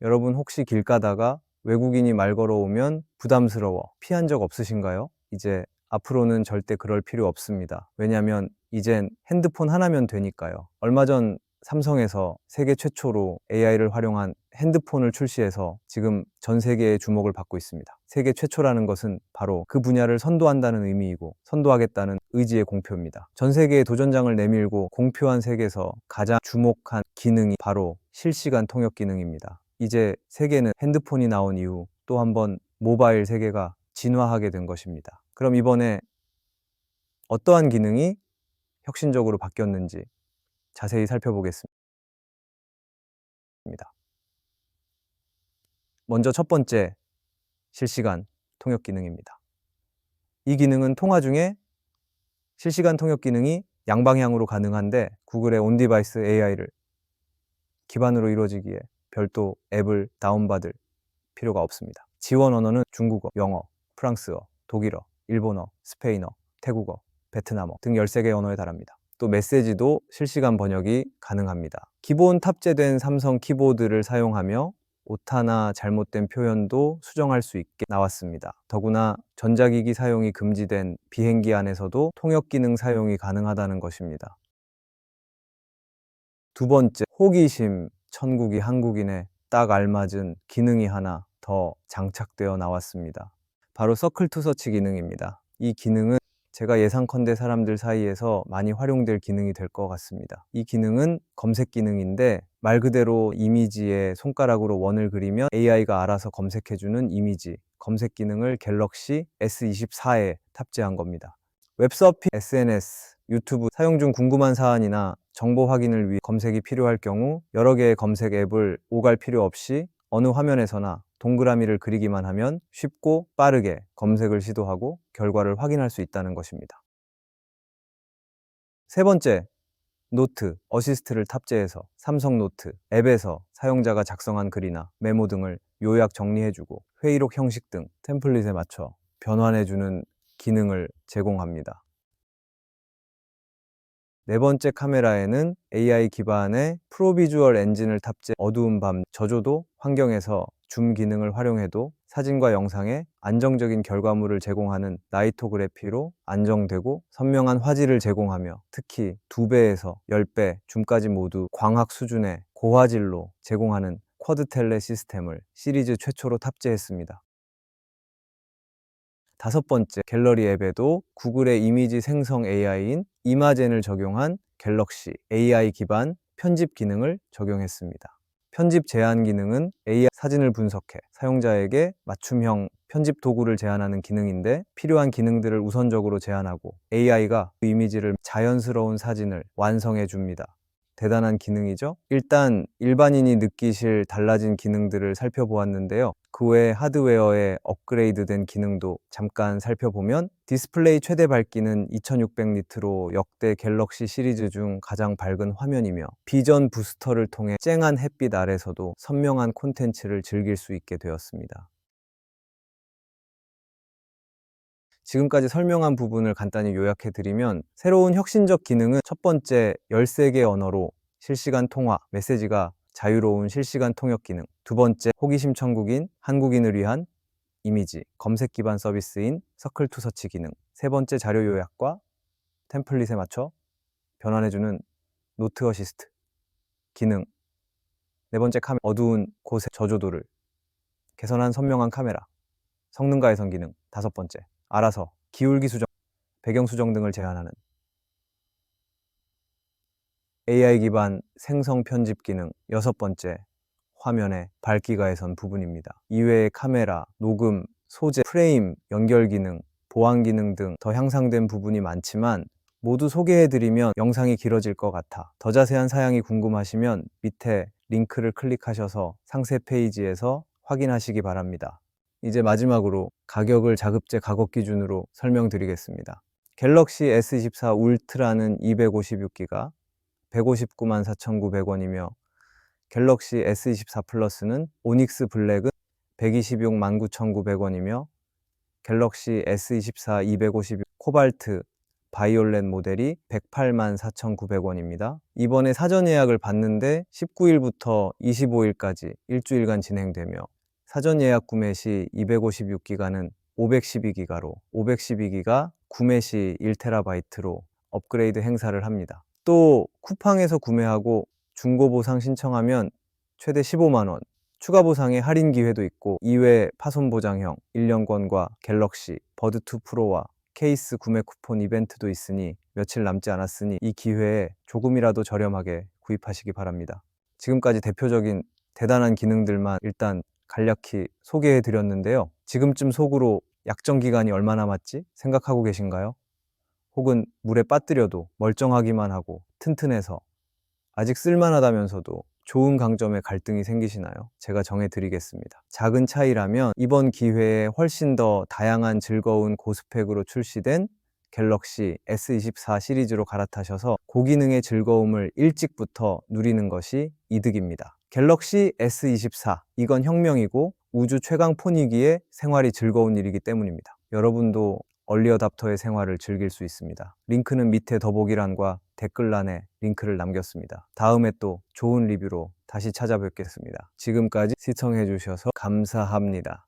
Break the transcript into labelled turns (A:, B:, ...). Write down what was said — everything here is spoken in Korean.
A: 여러분 혹시 길 가다가 외국인이 말 걸어오면 부담스러워 피한 적 없으신가요? 이제 앞으로는 절대 그럴 필요 없습니다. 왜냐하면 이젠 핸드폰 하나면 되니까요. 얼마 전 삼성에서 세계 최초로 AI를 활용한 핸드폰을 출시해서 지금 전 세계의 주목을 받고 있습니다. 세계 최초라는 것은 바로 그 분야를 선도한다는 의미이고 선도하겠다는 의지의 공표입니다. 전 세계의 도전장을 내밀고 공표한 세계에서 가장 주목한 기능이 바로 실시간 통역 기능입니다. 이제 세계는 핸드폰이 나온 이후 또 한번 모바일 세계가 진화하게 된 것입니다. 그럼 이번에 어떠한 기능이 혁신적으로 바뀌었는지 자세히 살펴보겠습니다. 먼저 첫 번째 실시간 통역 기능입니다. 이 기능은 통화 중에 실시간 통역 기능이 양방향으로 가능한데 구글의 온디바이스 AI를 기반으로 이루어지기에 별도 앱을 다운받을 필요가 없습니다. 지원 언어는 중국어, 영어, 프랑스어, 독일어, 일본어, 스페인어, 태국어, 베트남어 등 13개 언어에 달합니다. 또 메시지도 실시간 번역이 가능합니다. 기본 탑재된 삼성 키보드를 사용하며 오타나 잘못된 표현도 수정할 수 있게 나왔습니다. 더구나 전자기기 사용이 금지된 비행기 안에서도 통역 기능 사용이 가능하다는 것입니다. 두 번째, 호기심 천국이 한국인에 딱 알맞은 기능이 하나 더 장착되어 나왔습니다. 바로 서클 투 서치 기능입니다. 이 기능은 제가 예상컨대 사람들 사이에서 많이 활용될 기능이 될 것 같습니다. 이 기능은 검색 기능인데 말 그대로 이미지에 손가락으로 원을 그리면 AI가 알아서 검색해주는 이미지 검색 기능을 갤럭시 S24에 탑재한 겁니다. 웹서핑, SNS, 유튜브 사용 중 궁금한 사안이나 정보 확인을 위해 검색이 필요할 경우 여러 개의 검색 앱을 오갈 필요 없이 어느 화면에서나 동그라미를 그리기만 하면 쉽고 빠르게 검색을 시도하고 결과를 확인할 수 있다는 것입니다. 세 번째, 노트, 어시스트를 탑재해서 삼성 노트 앱에서 사용자가 작성한 글이나 메모 등을 요약 정리해주고 회의록 형식 등 템플릿에 맞춰 변환해주는 기능을 제공합니다. 네 번째 카메라에는 AI 기반의 프로비주얼 엔진을 탑재 어두운 밤 저조도 환경에서 줌 기능을 활용해도 사진과 영상에 안정적인 결과물을 제공하는 나이토그래피로 안정되고 선명한 화질을 제공하며 특히 2배에서 10배 줌까지 모두 광학 수준의 고화질로 제공하는 쿼드 텔레 시스템을 시리즈 최초로 탑재했습니다. 다섯 번째, 갤러리 앱에도 구글의 이미지 생성 AI인 이마젠을 적용한 갤럭시 AI 기반 편집 기능을 적용했습니다. 편집 제한 기능은 AI 사진을 분석해 사용자에게 맞춤형 편집 도구를 제안하는 기능인데 필요한 기능들을 우선적으로 제안하고 AI가 그 이미지를 자연스러운 사진을 완성해 줍니다. 대단한 기능이죠. 일단 일반인이 느끼실 달라진 기능들을 살펴보았는데요. 그 외 하드웨어의 업그레이드된 기능도 잠깐 살펴보면 디스플레이 최대 밝기는 2600니트로 역대 갤럭시 시리즈 중 가장 밝은 화면이며 비전 부스터를 통해 쨍한 햇빛 아래서도 선명한 콘텐츠를 즐길 수 있게 되었습니다. 지금까지 설명한 부분을 간단히 요약해 드리면 새로운 혁신적 기능은 첫 번째 13개 언어로 실시간 통화, 메시지가 자유로운 실시간 통역 기능. 두 번째 호기심 천국인 한국인을 위한 이미지, 검색 기반 서비스인 서클 투 서치 기능. 세 번째 자료 요약과 템플릿에 맞춰 변환해주는 노트 어시스트 기능. 네 번째 카메라. 어두운 곳의 저조도를 개선한 선명한 카메라. 성능 가해선 기능. 다섯 번째 알아서 기울기 수정, 배경 수정 등을 제한하는 AI 기반 생성 편집 기능 여섯 번째 화면의 밝기 가 해선 부분입니다. 이외에 카메라, 녹음, 소재, 프레임, 연결 기능, 보안 기능 등 더 향상된 부분이 많지만 모두 소개해드리면 영상이 길어질 것 같아 더 자세한 사양이 궁금하시면 밑에 링크를 클릭하셔서 상세 페이지에서 확인하시기 바랍니다. 이제 마지막으로 가격을 자급제 가격 기준으로 설명드리겠습니다. 갤럭시 S24 울트라는 256기가 159만 4,900원이며 갤럭시 S24 플러스는 오닉스 블랙은 126만 9,900원이며 갤럭시 S24 256 코발트 바이올렛 모델이 108만 4,900원입니다. 이번에 사전 예약을 받는데 19일부터 25일까지 일주일간 진행되며 사전 예약 구매 시 256기가는 512기가로 512기가 구매 시 1테라바이트로 업그레이드 행사를 합니다. 또 쿠팡에서 구매하고 중고 보상 신청하면 최대 15만 원, 추가 보상의 할인 기회도 있고 이외 파손 보장형 1년권과 갤럭시 버드 2 프로와 케이스 구매 쿠폰 이벤트도 있으니 며칠 남지 않았으니 이 기회에 조금이라도 저렴하게 구입하시기 바랍니다. 지금까지 대표적인 대단한 기능들만 일단 간략히 소개해 드렸는데요. 지금쯤 속으로 약정 기간이 얼마 남았지 생각하고 계신가요? 혹은 물에 빠뜨려도 멀쩡하기만 하고 튼튼해서 아직 쓸만하다면서도 좋은 강점에 갈등이 생기시나요? 제가 정해드리겠습니다. 작은 차이라면 이번 기회에 훨씬 더 다양한 즐거운 고스펙으로 출시된 갤럭시 S24 시리즈로 갈아타셔서 고기능의 즐거움을 일찍부터 누리는 것이 이득입니다. 갤럭시 S24 이건 혁명이고 우주 최강 폰이기에 생활이 즐거운 일이기 때문입니다. 여러분도 얼리어답터의 생활을 즐길 수 있습니다. 링크는 밑에 더보기란과 댓글란에 링크를 남겼습니다. 다음에 또 좋은 리뷰로 다시 찾아뵙겠습니다. 지금까지 시청해 주셔서 감사합니다.